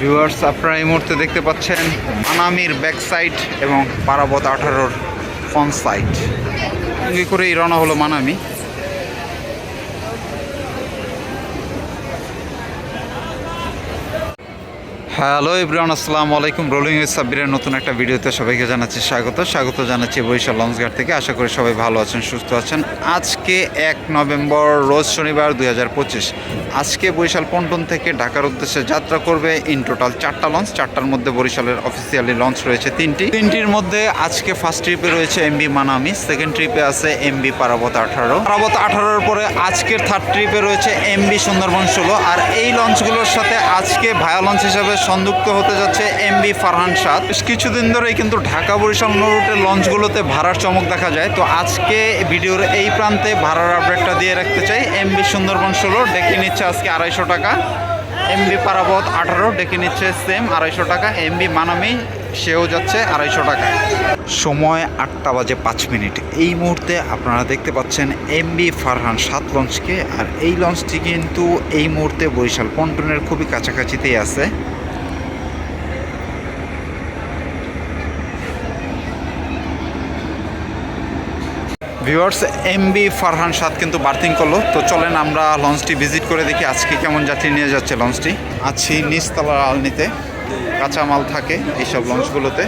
Viewers আপনারা এই মুহূর্তে দেখতে পাচ্ছেন মানামির ব্যাক সাইড এবং পারাবত আঠারোর ফ্রন্ট সাইড সঙ্গে করেই রওনা হলো মানামি। হ্যালো ইব্রাহিম আসসালামু আলাইকুম। রোলিং উইথ সাব্বিরের নতুন একটা ভিডিওতে সবাইকে জানাচ্ছি স্বাগত। স্বাগত জানাচ্ছি বরিশাল লঞ্চঘাট থেকে। আশা করি সবাই ভালো আছেন, সুস্থ আছেন। আজকে এক নভেম্বর, রোজ শনিবার দুই হাজার পঁচিশ। আজকে বরিশাল পন্টন থেকে ঢাকার উদ্দেশ্যে যাত্রা করবে ইন টোটাল চারটা লঞ্চ চারটার মধ্যে বরিশালের অফিসিয়ালি লঞ্চ রয়েছে তিনটি। তিনটির মধ্যে আজকে ফার্স্ট ট্রিপে রয়েছে এমবি মানামি। সেকেন্ড ট্রিপে আছে এমবি পারাবত আঠারো। পারাবত আঠারোর পরে আজকের থার্ড ট্রিপে রয়েছে এমবি সুন্দরবন ষোলো। আর এই লঞ্চগুলোর সাথে আজকে ভায়া লঞ্চ হিসাবে সংযুক্ত হতে যাচ্ছে এমবি ফারহান সাত বেশ কিছুদিন ধরেই কিন্তু ঢাকা বরিশাল রুটের লঞ্চগুলোতে ভাড়ার চমক দেখা যায়। তো আজকে ভিডিওর এই প্রান্তে ভাড়ার আপডেটটা দিয়ে রাখতে চাই। এমবি সুন্দরবন ষোলো, ডেকে নিচ্ছে আজকে আড়াইশো টাকা। এমবি পারাবত আঠারো, ডেকে নিচ্ছে সেম আড়াইশো টাকা। এমবি মানামি, সেও যাচ্ছে আড়াইশো টাকা। সময় আটটা বাজে পাঁচ মিনিট। এই মুহূর্তে আপনারা দেখতে পাচ্ছেন এমবি ফারহান সাত লঞ্চকে আর এই লঞ্চটি কিন্তু এই মুহূর্তে বরিশাল পন্টনের খুবই কাছাকাছিতেই আছে। ভিউয়ার্স এমবি ফারহান সাদ কিন্তু বার্থিং করল। তো চলেন আমরা লঞ্চটি ভিজিট করে দেখি আজকে কেমন যাত্রী নিয়ে যাচ্ছে লঞ্চটি আছি নিচতলার আলনিতে, কাঁচামাল থাকে এইসব লঞ্চগুলোতে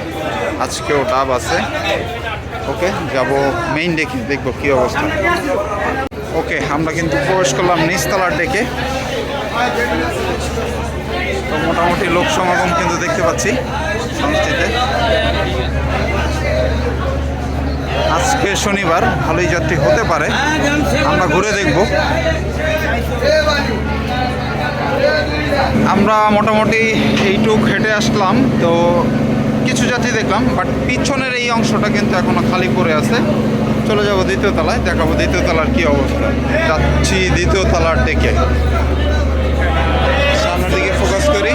আজকেও ডাব আছে। ওকে, যাব মেইন ডেকে দেখব কী অবস্থা। ওকে, আমরা কিন্তু প্রবেশ করলাম নিচতলার ডেকে তো মোটামুটি লোক সমাগম কিন্তু দেখতে পাচ্ছি। লঞ্চটিতে আজকে শনিবার ভালোই যাত্রী হতে পারে। আমরা ঘুরে দেখব। আমরা মোটামুটি এইটুক হেঁটে আসলাম, তো কিছু যাত্রী দেখলাম বাট পিছনের এই অংশটা কিন্তু এখনও খালি পড়ে আছে। চলে যাব দ্বিতীয় তলায়, দেখাবো দ্বিতীয় তলার কি অবস্থা। যাচ্ছি দ্বিতীয় তলার ডেকে সামনের দিকে ফোকাস করি।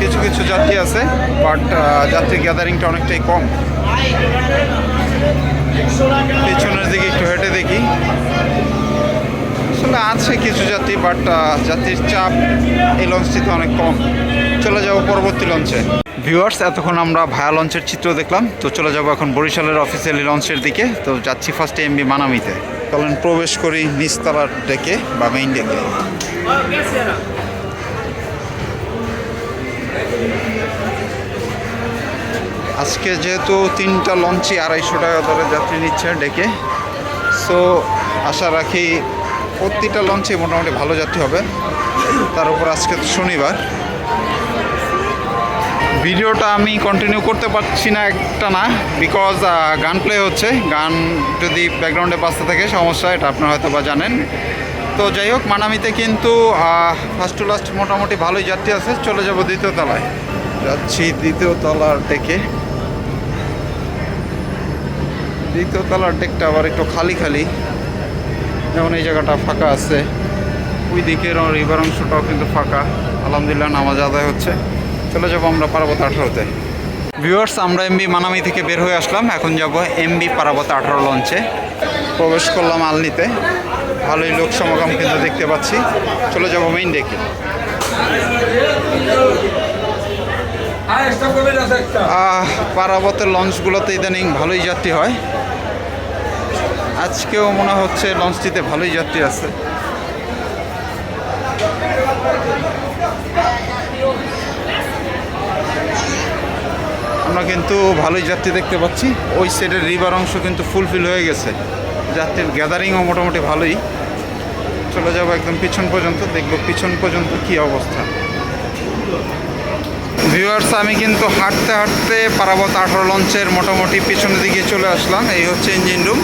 কিছু কিছু যাত্রী আছে বাট যাত্রী গ্যাদারিংটা অনেকটাই কম। পেছনের দিকে একটু হেঁটে দেখি। আসলে আছে কিছু যাত্রী বাট যাত্রীর চাপ এই লঞ্চটিতে অনেক কম। চলে যাব পরবর্তী লঞ্চে ভিউয়ার্স এতক্ষণ আমরা ভায়া লঞ্চের চিত্র দেখলাম। তো চলে যাব এখন বরিশালের অফিসিয়ালি লঞ্চের দিকে। তো যাচ্ছি ফার্স্টে এমবি মানামিতে। চলেন প্রবেশ করি নিচতলার ডেকে বা মেইন ডেকে আজকে যেহেতু তিনটা লঞ্চই আড়াইশো টাকা ধরে যাত্রী নিচ্ছে ডেকে সো আশা রাখি প্রতিটা লঞ্চে মোটামুটি ভালো যাত্রী হবে। তার উপর আজকে তো শনিবার। ভিডিওটা আমি কন্টিনিউ করতে পারছি না একটা না বিকজ গান প্লে হচ্ছে। গান যদি ব্যাকগ্রাউন্ডে বাজতে থাকে, সমস্যা, এটা আপনারা হয়তো বা জানেন। তো যাই হোক, মানামিতে কিন্তু ফার্স্ট টু লাস্ট মোটামুটি ভালোই যাত্রী আছে। চলে যাব দ্বিতীয় তলায়। যাচ্ছি দ্বিতীয় তলার ডেকে দ্বিতীয় তলার ডেকটা আবার একটু খালি খালি। যেমন এই জায়গাটা ফাঁকা আছে। ওই দিকের রিভার অংশটাও কিন্তু ফাঁকা। আলহামদুলিল্লাহ নামাজ আদায় হচ্ছে। চলে যাব আমরা পার্বত আঠারোতে। ভিউয়ার্স আমরা এমবি মানামি থেকে বের হয়ে আসলাম। এখন যাব এমবি পার্বত আঠারো লঞ্চে প্রবেশ করলাম আলনিতে। ভালোই লোক সমাগম কিন্তু দেখতে পাচ্ছি। চলে যাব মেইন ডেকে পারাবতের লঞ্চগুলোতে ইদানিং ভালোই যাত্রী হয়। আজকেও মনে হচ্ছে লঞ্চটিতে ভালোই যাত্রী আছে। আমরা কিন্তু ভালোই যাত্রী দেখতে পাচ্ছি। ওই সাইডের রিভার অংশ কিন্তু ফুলফিল হয়ে গেছে। যাত্রীর গ্যাদারিংও মোটামুটি ভালোই। চলে যাব একদম পিছন পর্যন্ত, দেখব পিছন পর্যন্ত কি অবস্থা। ভিউয়ার্স আমি কিন্তু হাঁটতে হাঁটতে পারাবত আঠারো লঞ্চের মোটামুটি পিছনের দিকে চলে আসলাম। এই হচ্ছে ইঞ্জিন রুম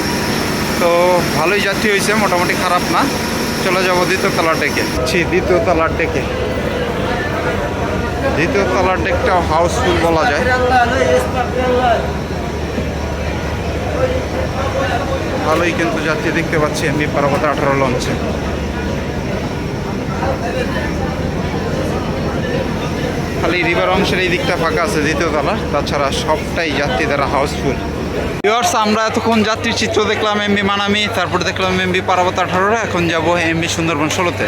তো ভালোই যাত্রী হয়েছে, মোটামুটি খারাপ না। চলে যাব দ্বিতীয় তলার ডেকে। ছি, দ্বিতীয় তলার ডেকে। দ্বিতীয় তলার ডেকটাও হাউসফুল বলা যায়। ভালোই কিন্তু যাত্রী দেখতে পাচ্ছি, এমনি পারাবত আঠারো লঞ্চে। খালি রিভার অংশের এই দিকটা ফাঁকা আছে দ্বিতীয় তলা, তাছাড়া সবটাই যাত্রী দ্বারা হাউসফুল। ভিউয়ার্স আমরা এতক্ষণ যাত্রীর চিত্র দেখলাম এমবি মানামি, তারপর দেখলাম এমবি পারাবত আঠারো এখন যাব এমবি সুন্দরবন ষোলোতে।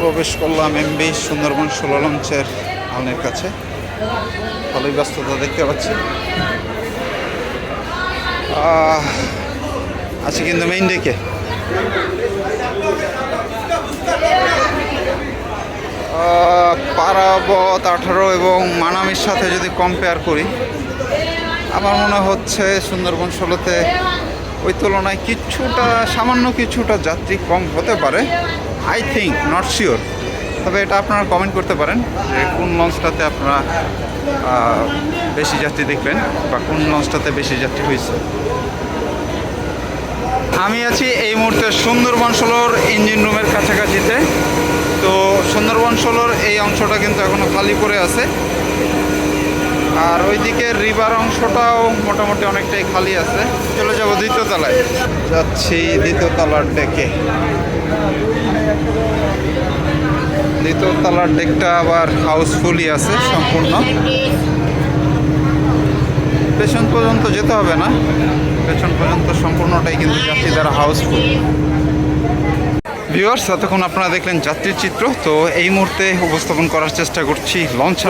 প্রবেশ করলাম এমবি সুন্দরবন ষোলো লঞ্চের হালনের কাছে। ভালোই ব্যস্ততা দেখতে পাচ্ছি। আছে কিন্তু মেইন ডেকে পারাবত আঠারো এবং মানামির সাথে যদি কম্পেয়ার করি আমার মনে হচ্ছে সুন্দরবন ষোলোতে ওই তুলনায় কিছুটা, সামান্য কিছুটা যাত্রী কম হতে পারে। আই থিঙ্ক নট শিওর তবে এটা আপনারা কমেন্ট করতে পারেন যে কোন লঞ্চটাতে আপনারা বেশি যাত্রী দেখবেন বা কোন লঞ্চটাতে বেশি যাত্রী হয়েছে। আমি আছি এই মুহূর্তে সুন্দরবন ষোলোর ইঞ্জিন রুমের কাছাকাছিতে। তো সুন্দরবন ষোলোর এই অংশটা কিন্তু এখনও খালি পড়ে আছে। আর ওই ওইদিকে রিভার অংশটাও মোটামুটি অনেকটাই খালি আছে। চলে যাব দ্বিতীয় তলায়। যাচ্ছি দ্বিতীয় তলার ডেকে। দ্বিতীয় তলার ডেকটা আবার হাউসফুলই আছে, সম্পূর্ণ। পেছন পর্যন্ত যেতে হবে না। পেছন পর্যন্ত সম্পূর্ণটাই কিন্তু যাত্রী দ্বারা হাউসফুল। ভিউয়ার্স এতক্ষণ আপনারা দেখলেন যাত্রীর চিত্র। তো এই মুহূর্তে উপস্থাপন করার চেষ্টা করছি লঞ্চ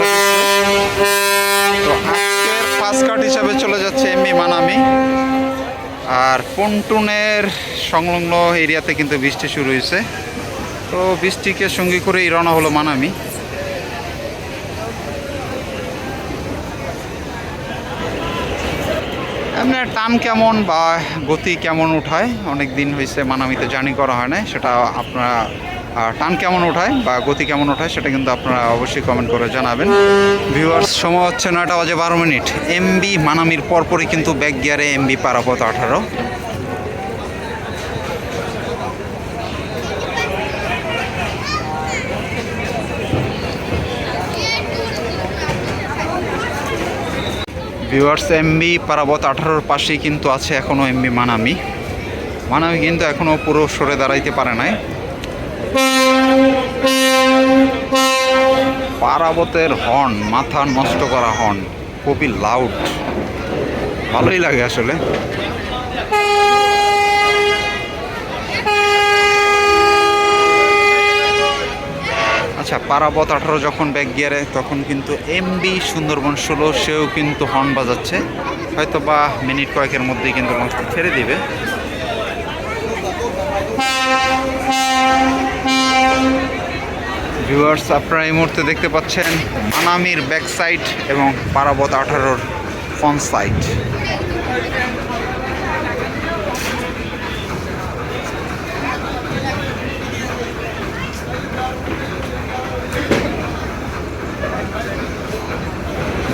তো আজকের ফার্স্ট কার্ড হিসাবে চলে যাচ্ছে এমনি মানামি। আর পন্টুনের সংলগ্ন এরিয়াতে কিন্তু বৃষ্টি শুরু হয়েছে। তো বৃষ্টিকে সঙ্গী করেই রওনা হলো মানামি। এমনি টান কেমন বা গতি কেমন উঠায়? অনেক দিন হয়েছে মানামিতে জার্নি করা হয় না সেটা আপনারা টান কেমন ওঠায় বা গতি কেমন ওঠায় সেটা কিন্তু আপনারা অবশ্যই কমেন্ট করে জানাবেন। ভিউয়ার্স সময় হচ্ছে নয়টা বাজে বারো মিনিট। এমবি মানামির পরপরই কিন্তু ব্যাক গিয়ারে এমবি পারাপত আঠারো। ভিউয়ার্স এমবি পারাবত আঠারোর পাশেই কিন্তু আছে এখনও এমবি মানামি। মানামি কিন্তু এখনও পুরো সরে দাঁড়াইতে পারে নাই। পারাবতের হর্ন, মাথা নষ্ট করা হর্ন খুবই লাউড ভালোই লাগে আসলে। আচ্ছা পারাবত আঠারো যখন ব্যাক গিয়ারে তখন কিন্তু এমবি সুন্দরবন ষোলো, সেও কিন্তু হর্ন বাজাচ্ছে। হয়তো বা মিনিট কয়েকের মধ্যেই কিন্তু লঞ্চটা ছেড়ে দিবে। ভিউয়ার্স, আপনারা এই মুহূর্তে দেখতে পাচ্ছেন মানামির ব্যাক সাইড এবং পারাবত আঠারোর ফ্রন্ট সাইড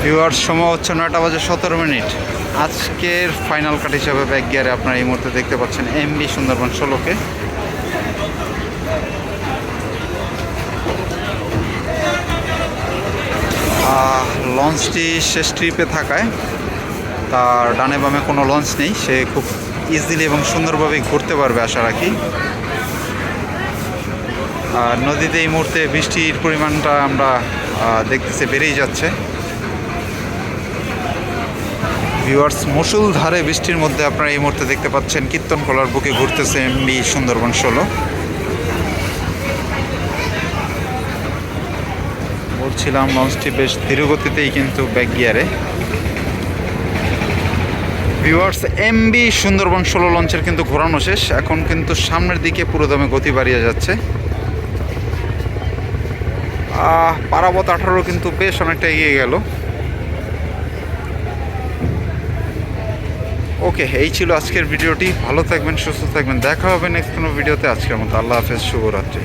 ভিউয়ার্স, সময় হচ্ছে নয়টা বাজে সতেরো মিনিট। আজকের ফাইনাল কাট হিসাবে ব্যাক গিয়ারে আপনারা এই মুহূর্তে দেখতে পাচ্ছেন এমবি সুন্দরবন ষোলোকে। লঞ্চটি শেষ ট্রিপে থাকায় তার ডানে বামে কোনো লঞ্চ নেই। সে খুব ইজিলি এবং সুন্দরভাবে ঘুরতে পারবে আশা রাখি। আর নদীতে এই মুহূর্তে বৃষ্টির পরিমাণটা আমরা দেখতেছি বেড়েই যাচ্ছে। ভিউয়ার্স মসুল ধারে বৃষ্টির মধ্যে আপনারা এই মুহূর্তে দেখতে পাচ্ছেন কীর্তন কলার বুকে ঘুরতেছে এমবি সুন্দরবন ষোলো। বলছিলাম লঞ্চটি বেশ ধীরগতিতেই কিন্তু ব্যাক গিয়ারে ভিউয়ার্স এমবি সুন্দরবন ষোলো লঞ্চের কিন্তু ঘোরানো শেষ। এখন কিন্তু সামনের দিকে পুরো দমে গতি বাড়িয়ে যাচ্ছে। পারাবত আঠারো কিন্তু বেশ অনেকটা এগিয়ে গেল। ওকে এই ছিল আজকের ভিডিওটি। ভালো থাকবেন, সুস্থ থাকবেন। দেখা হবে নেক্সট কোনো ভিডিওতে আজকের মতো আল্লাহ হাফেজ, শুভরাত্রি।